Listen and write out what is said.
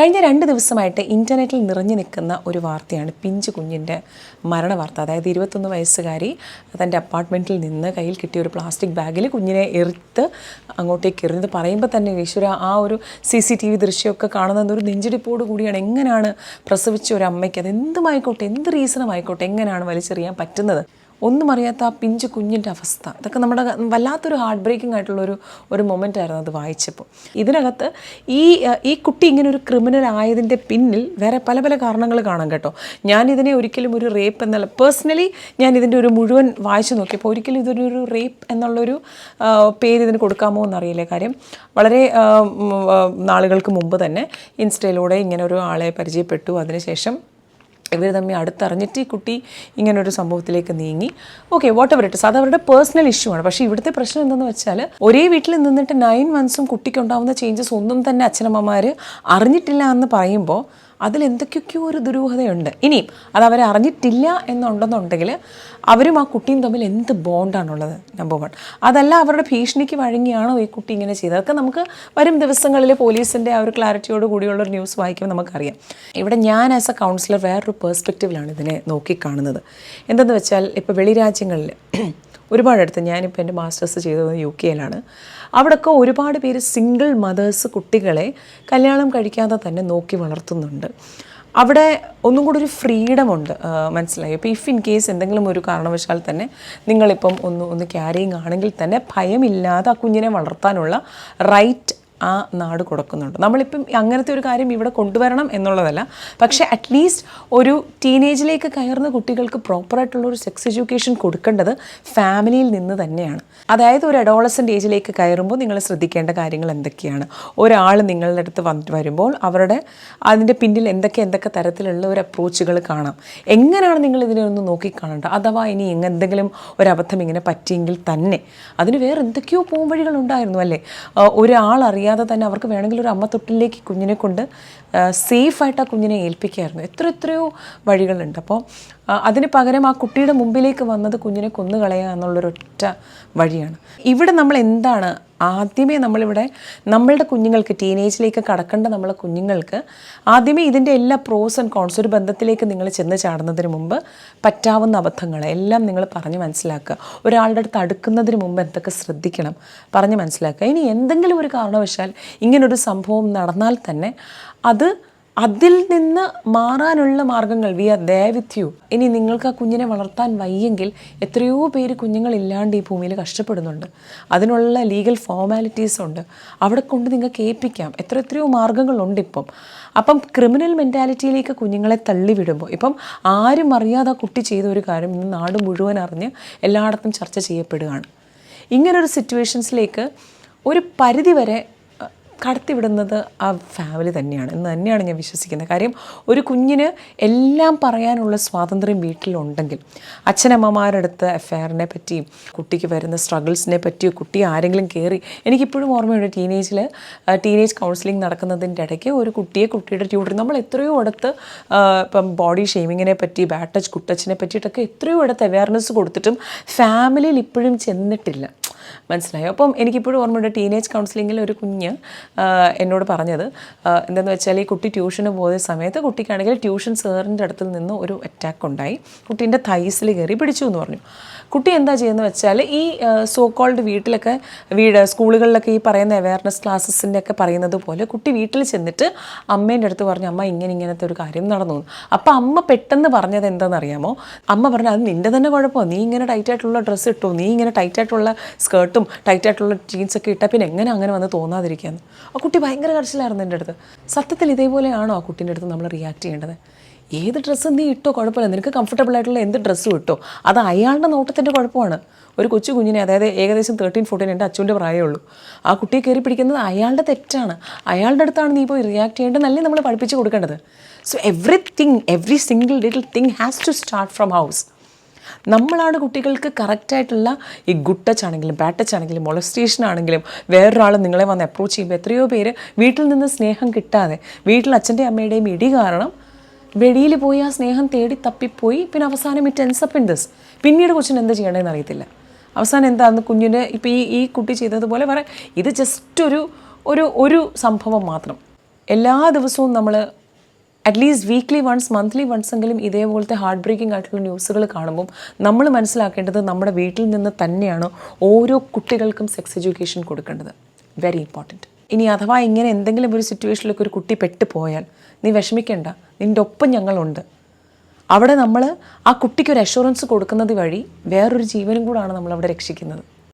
കഴിഞ്ഞ രണ്ട് ദിവസമായിട്ട് ഇന്റർനെറ്റിൽ നിറഞ്ഞു നിൽക്കുന്ന ഒരു വാർത്തയാണ് പിഞ്ചു കുഞ്ഞിന്റെ മരണ വാർത്ത അതായത് ഇരുപത്തൊന്ന് വയസ്സുകാരി തന്റെ അപ്പാർട്ട്മെന്റിൽ നിന്ന് കയ്യിൽ കിട്ടിയ ഒരു പ്ലാസ്റ്റിക് ബാഗിൽ കുഞ്ഞിനെ എറുത്ത് അങ്ങോട്ടേക്ക് എറിഞ്ഞത്. പറയുമ്പോൾ തന്നെ ഈശ്വര ആ ഒരു സി സി ടി വി ദൃശ്യമൊക്കെ കാണുന്നത് ഒരു നെഞ്ചിടിപ്പോട് കൂടിയാണ്. എങ്ങനെയാണ് പ്രസവിച്ച ഒരു അമ്മയ്ക്ക്? അത് എന്തുമായിക്കോട്ടെ എന്ത് റീസണുമായിക്കോട്ടെ എങ്ങനെയാണ് വലിച്ചെറിയാൻ പറ്റുന്നത്? ഒന്നും അറിയാത്ത ആ പിഞ്ച് കുഞ്ഞിന്റെ അവസ്ഥ. ഇതൊക്കെ നമ്മുടെ വല്ലാത്തൊരു ഹാർട്ട് ബ്രേക്കിംഗ് ആയിട്ടുള്ളൊരു ഒരു മൊമെന്റ് ആയിരുന്നു അത് വായിച്ചപ്പോൾ. ഇതിനകത്ത് ഈ ഈ കുട്ടി ഇങ്ങനെ ഒരു ക്രിമിനൽ ആയതിന്റെ പിന്നിൽ വേറെ പല പല കാരണങ്ങൾ കാണാം കേട്ടോ. ഞാൻ ഇതിനെ ഒരിക്കലും ഒരു റേപ്പ് എന്നല്ല പേഴ്സണലി ഞാൻ ഇതിന്റെ ഒരു മുഴുവൻ വായിച്ചു നോക്കിയപ്പോൾ ഒരിക്കലും ഇതൊരു റേപ്പ് എന്നുള്ളൊരു പേര് ഇതിന് കൊടുക്കാമോ എന്നറിയില്ല കാര്യം. വളരെ നാളുകൾക്ക് മുമ്പ് തന്നെ ഇൻസ്റ്റയിലൂടെ ഇങ്ങനെ ഒരു ആളെ പരിചയപ്പെട്ടു. അതിനുശേഷം ഇവർ തമ്മിൽ അടുത്തറിഞ്ഞിട്ട് ഈ കുട്ടി ഇങ്ങനൊരു സംഭവത്തിലേക്ക് നീങ്ങി. ഓക്കെ വാട്ട് എവർ ഇറ്റ് അത് അവരുടെ പേഴ്സണൽ ഇഷ്യൂ ആണ്. പക്ഷേ ഇവിടുത്തെ പ്രശ്നം എന്തെന്ന് വെച്ചാൽ ഒരേ വീട്ടിൽ നിന്നിട്ട് നയൻ മന്ത്സും കുട്ടിക്കുണ്ടാവുന്ന ചേഞ്ചസ് ഒന്നും തന്നെ അച്ഛനമ്മമാർ അറിഞ്ഞിട്ടില്ല എന്ന് പറയുമ്പോൾ അതിൽ എന്തൊക്കെയൊക്കെയോ ഒരു ദുരൂഹതയുണ്ട്. ഇനിയും അത് അവരെ അറിഞ്ഞിട്ടില്ല എന്നുണ്ടെന്നുണ്ടെങ്കിൽ അവരും ആ കുട്ടിയും തമ്മിൽ എന്ത് ബോണ്ടാണുള്ളത് നമ്പർ വൺ അതല്ല അവരുടെ ഭീഷണിക്ക് വഴങ്ങിയാണോ ഈ കുട്ടി ഇങ്ങനെ ചെയ്തത്? അതൊക്കെ നമുക്ക് വരും ദിവസങ്ങളിൽ പോലീസിന്റെ ആ ഒരു ക്ലാരിറ്റിയോട് കൂടിയുള്ള ഒരു ന്യൂസ് വായിക്കുമ്പോൾ നമുക്കറിയാം. ഇവിടെ ഞാൻ ആസ് എ കൗൺസിലർ വേറൊരു പേഴ്സ്പെക്റ്റീവിലാണ് ഇതിനെ നോക്കിക്കാണുന്നത്. എന്തെന്ന് വെച്ചാൽ ഇപ്പോൾ വെളിരാജ്യങ്ങളിൽ ഒരുപാടടുത്ത് ഞാനിപ്പോൾ എന്റെ മാസ്റ്റേഴ്സ് ചെയ്തത് യു കെയിലാണ്. അവിടെയൊക്കെ ഒരുപാട് പേര് സിംഗിൾ മദേഴ്സ് കുട്ടികളെ കല്യാണം കഴിക്കാതെ തന്നെ നോക്കി വളർത്തുന്നുണ്ട്. അവിടെ ഒന്നും കൂടി ഒരു ഫ്രീഡം ഉണ്ട് ആ, മനസ്സിലായി? അപ്പോൾ ഇഫ് ഇൻ കേസ് എന്തെങ്കിലും ഒരു കാരണവശാൽ തന്നെ നിങ്ങളിപ്പം ഒന്ന് ഒന്ന് ക്യാരിങ് ആണെങ്കിൽ തന്നെ ഭയമില്ലാതെ ആ കുഞ്ഞിനെ വളർത്താനുള്ള റൈറ്റ് ആ നാട് കൊടുക്കുന്നുണ്ട്. നമ്മളിപ്പം അങ്ങനത്തെ ഒരു കാര്യം ഇവിടെ കൊണ്ടുവരണം എന്നുള്ളതല്ല. പക്ഷേ അറ്റ്ലീസ്റ്റ് ഒരു ടീനേജിലേക്ക് കയറുന്ന കുട്ടികൾക്ക് പ്രോപ്പറായിട്ടുള്ള ഒരു സെക്സ് എഡ്യൂക്കേഷൻ കൊടുക്കേണ്ടത് ഫാമിലിയിൽ നിന്ന് തന്നെയാണ്. അതായത് ഒരു അഡോളസന്റ് ഏജിലേക്ക് കയറുമ്പോൾ നിങ്ങൾ ശ്രദ്ധിക്കേണ്ട കാര്യങ്ങൾ എന്തൊക്കെയാണ്? ഒരാൾ നിങ്ങളുടെ അടുത്ത് വന്നിട്ട് വരുമ്പോൾ അവരുടെ അതിന്റെ പിന്നിൽ എന്തൊക്കെ എന്തൊക്കെ തരത്തിലുള്ള ഒരു അപ്രോച്ചുകൾ കാണാം. എങ്ങനെയാണ് നിങ്ങൾ ഇതിനെ ഒന്ന് നോക്കിക്കാണേണ്ടത്? അഥവാ ഇനി എന്തെങ്കിലും ഒരു അബദ്ധം ഇങ്ങനെ പറ്റിയെങ്കിൽ തന്നെ അതിന് വേറെ എന്തൊക്കെയോ പോംവഴികളുണ്ടായിരുന്നു അല്ലേ? ഒരാൾ അറിയാതെ തന്നെ അവർക്ക് വേണമെങ്കിൽ ഒരു അമ്മ തൊട്ടിലേക്ക് കുഞ്ഞിനെ കൊണ്ട് സേഫായിട്ട് ആ കുഞ്ഞിനെ ഏൽപ്പിക്കായിരുന്നു. എത്ര എത്രയോ വഴികളുണ്ട്. അപ്പോൾ അതിന് പകരം ആ കുട്ടിയുടെ മുമ്പിലേക്ക് വന്നത് കുഞ്ഞിനെ കൊന്നുകളയുക എന്നുള്ളൊരൊറ്റ വഴിയാണ്. ഇവിടെ നമ്മൾ എന്താണ് ആദ്യമേ നമ്മളിവിടെ നമ്മളുടെ കുഞ്ഞുങ്ങൾക്ക് ടീനേജിലേക്ക് കടക്കേണ്ട നമ്മളെ കുഞ്ഞുങ്ങൾക്ക് ആദ്യമേ ഇതിന്റെ എല്ലാ പ്രോസ് ആൻഡ് കോൺസ് ഒരു ബന്ധത്തിലേക്ക് നിങ്ങൾ ചെന്ന് ചാടുന്നതിന് മുമ്പ് പറ്റാവുന്ന അബദ്ധങ്ങൾ എല്ലാം നിങ്ങൾ പറഞ്ഞ് മനസ്സിലാക്കുക. ഒരാളുടെ അടുത്ത് അടുക്കുന്നതിന് മുമ്പ് എന്തൊക്കെ ശ്രദ്ധിക്കണം പറഞ്ഞ് മനസ്സിലാക്കുക. ഇനി എന്തെങ്കിലും ഒരു കാരണവശാൽ ഇങ്ങനൊരു സംഭവം നടന്നാൽ തന്നെ അത് അതിൽ നിന്ന് മാറാനുള്ള മാർഗങ്ങൾ we are there with you ഇനി നിങ്ങൾക്ക് ആ കുഞ്ഞിനെ വളർത്താൻ വയ്യെങ്കിൽ എത്രയോ പേര് കുഞ്ഞുങ്ങളില്ലാണ്ട് ഈ ഭൂമിയിൽ കഷ്ടപ്പെടുന്നുണ്ട്. അതിനുള്ള ലീഗൽ ഫോർമാലിറ്റീസ് ഉണ്ട്. അവിടെ കൊണ്ട് നിങ്ങൾക്ക് ഏൽപ്പിക്കാം. എത്ര എത്രയോ മാർഗങ്ങളുണ്ട് ഇപ്പം. അപ്പം ക്രിമിനൽ മെന്റാലിറ്റിയിലേക്ക് കുഞ്ഞുങ്ങളെ തള്ളിവിടുമ്പോൾ ഇപ്പം ആരും അറിയാതെ ആ കുട്ടി ചെയ്ത ഒരു കാര്യം ഇന്ന് നാട് മുഴുവൻ അറിഞ്ഞ് എല്ലായിടത്തും ചർച്ച ചെയ്യപ്പെടുകയാണ്. ഇങ്ങനൊരു സിറ്റുവേഷൻസിലേക്ക് ഒരു പരിധിവരെ കടത്തിവിടുന്നത് ആ ഫാമിലി തന്നെയാണ്. എന്ന് തന്നെയാണ് ഞാൻ വിശ്വസിക്കുന്നത്. കാര്യം ഒരു കുഞ്ഞിന് എല്ലാം പറയാനുള്ള സ്വാതന്ത്ര്യം വീട്ടിലുണ്ടെങ്കിൽ അച്ഛനമ്മമാരടുത്ത് അഫയറിനെ പറ്റിയും കുട്ടിക്ക് വരുന്ന സ്ട്രഗിൾസിനെ പറ്റിയും കുട്ടി ആരെങ്കിലും കയറി എനിക്കിപ്പോഴും ഓർമ്മയുണ്ട് ടീനേജിൽ ടീനേജ് കൗൺസിലിംഗ് നടക്കുന്നതിന്റെ ഇടയ്ക്ക് ഒരു കുട്ടിയെ കുട്ടിയുടെ ട്യൂട്ടർ നമ്മൾ എത്രയോ അടുത്ത് ഇപ്പം ബോഡി ഷെയ്മിങ്ങിനെ പറ്റി ബാഡ് ടച്ച് പറ്റിയിട്ടൊക്കെ എത്രയോ അടുത്ത് അവയർനെസ് കൊടുത്തിട്ടും ഫാമിലിയിൽ ഇപ്പോഴും ചെന്നിട്ടില്ല. മനസ്സിലായോ? അപ്പം എനിക്കിപ്പോഴും ഓർമ്മയുണ്ട് ടീനേജ് കൗൺസിലിങ്ങിൽ ഒരു കുഞ്ഞ് എന്നോട് പറഞ്ഞത് എന്തെന്ന് വെച്ചാൽ ഈ കുട്ടി ട്യൂഷന് പോയ സമയത്ത് കുട്ടിക്കാണെങ്കിൽ ട്യൂഷൻ സാറിന്റെ അടുത്തിൽ നിന്ന് ഒരു അറ്റാക്ക് ഉണ്ടായി. കുട്ടീന്റെ തൈസിൽ കയറി പിടിച്ചു എന്ന് പറഞ്ഞു. കുട്ടി എന്താ ചെയ്യുന്നത് വെച്ചാൽ ഈ സോ കോൾഡ് വീട്ടിലൊക്കെ വീട് സ്കൂളുകളിലൊക്കെ ഈ പറയുന്ന അവയർനെസ് ക്ലാസ്സസിന്റെ ഒക്കെ പറയുന്നത് പോലെ കുട്ടി വീട്ടിൽ ചെന്നിട്ട് അമ്മേന്റെ അടുത്ത് പറഞ്ഞു അമ്മ ഇങ്ങനെ ഇങ്ങനത്തെ ഒരു കാര്യം നടന്നു എന്ന്." അപ്പോൾ അമ്മ പെട്ടെന്ന് പറഞ്ഞത് എന്താണെന്നറിയാമോ? അമ്മ പറഞ്ഞു അത് നിന്റെ തന്നെ കുഴപ്പമോ. നീ ഇങ്ങനെ ടൈറ്റായിട്ടുള്ള ഡ്രസ്സ് ഇട്ടു? നീ ഇങ്ങനെ ടൈറ്റ് ആയിട്ടുള്ള സ്കേർട്ടും ടൈറ്റ് ആയിട്ടുള്ള ജീൻസൊക്കെ ഇട്ടാൽ പിന്നെ എങ്ങനെ അങ്ങനെ വന്ന് തോന്നാതിരിക്കുകയെന്ന് ആ കുട്ടി ഭയങ്കര കരച്ചിലായിരുന്നു എന്റെ അടുത്ത്. സത്യത്തിൽ ഇതേപോലെയാണോ ആ കുട്ടീന്റെ അടുത്ത് നമ്മൾ റിയാക്ട് ചെയ്യേണ്ടത്? ഏത് ഡ്രസ്സ് നീ ഇട്ടോ കുഴപ്പമില്ല. നിനക്ക് കംഫർട്ടബിൾ ആയിട്ടുള്ള എന്ത് ഡ്രസ്സും ഇട്ടോ? അത് അയാളുടെ നോട്ടത്തിന്റെ കുഴപ്പമാണ്. ഒരു കൊച്ചു കുഞ്ഞിനെ അതായത് ഏകദേശം തേർട്ടീൻ ഫോർട്ടീൻ എന്റെ അച്ഛന്റെ പ്രായമേ ഉള്ളൂ. ആ കുട്ടിയെ കയറി പിടിക്കുന്നത് അയാളുടെ തെറ്റാണ്. അയാളുടെ അടുത്താണ് നീ പോയി റിയാക്ട് ചെയ്യേണ്ടതല്ലേ നമ്മൾ പഠിപ്പിച്ച് കൊടുക്കേണ്ടത്. So everything every single little thing has to start from house നമ്മളാണ് കുട്ടികൾക്ക് കറക്റ്റായിട്ടുള്ള ഈ ഗുഡ് ടച്ച് ആണെങ്കിലും ബാഡ് ടച്ച് ആണെങ്കിലും മൊളസ്റ്റേഷൻ ആണെങ്കിലും വേറൊരാൾ നിങ്ങളെ വന്ന് അപ്രോച്ച് ചെയ്യുമ്പോൾ എത്രയോ പേര് വീട്ടിൽ നിന്ന് സ്നേഹം കിട്ടാതെ വീട്ടിൽ അച്ഛന്റെ അമ്മയുടെയും ഇടി കാരണം വെളിയിൽ പോയി ആ സ്നേഹം തേടി തപ്പിപ്പോയി. പിന്നെ അവസാനം ഇറ്റ് എൻസപ്പ് ഇൻ ദിസ് പിന്നീട് കൊച്ചിന് എന്ത് ചെയ്യണമെന്ന് അറിയത്തില്ല. അവസാനം എന്താണെന്ന് കുഞ്ഞിന് ഇപ്പോൾ ഈ ഈ കുട്ടി ചെയ്തതുപോലെ പറയാം ഇത് ജസ്റ്റ് ഒരു ഒരു ഒരു സംഭവം മാത്രം. എല്ലാ ദിവസവും നമ്മൾ at least weekly once monthly once എങ്കിലും ഇതേപോലത്തെ ഹാർട്ട് ബ്രേക്കിംഗ് ആയിട്ടുള്ള ന്യൂസുകൾ കാണുമ്പം നമ്മൾ മനസ്സിലാക്കേണ്ടത് നമ്മുടെ വീട്ടിൽ നിന്ന് തന്നെയാണ് ഓരോ കുട്ടികൾക്കും സെക്സ് എഡ്യൂക്കേഷൻ കൊടുക്കേണ്ടത്. വെരി ഇമ്പോർട്ടന്റ് ഇനി അഥവാ ഇങ്ങനെ എന്തെങ്കിലും ഒരു സിറ്റുവേഷനിലൊക്കെ ഒരു കുട്ടി പെട്ടു പോയാൽ നീ വിഷമിക്കേണ്ട. നിന്റെ ഒപ്പം ഞങ്ങളുണ്ട്. അവിടെ നമ്മൾ ആ കുട്ടിക്ക് ഒരു അഷുറൻസ് കൊടുക്കുന്നത് വഴി വേറൊരു ജീവനും കൂടാണ് നമ്മൾ അവിടെ രക്ഷിക്കുന്നത്.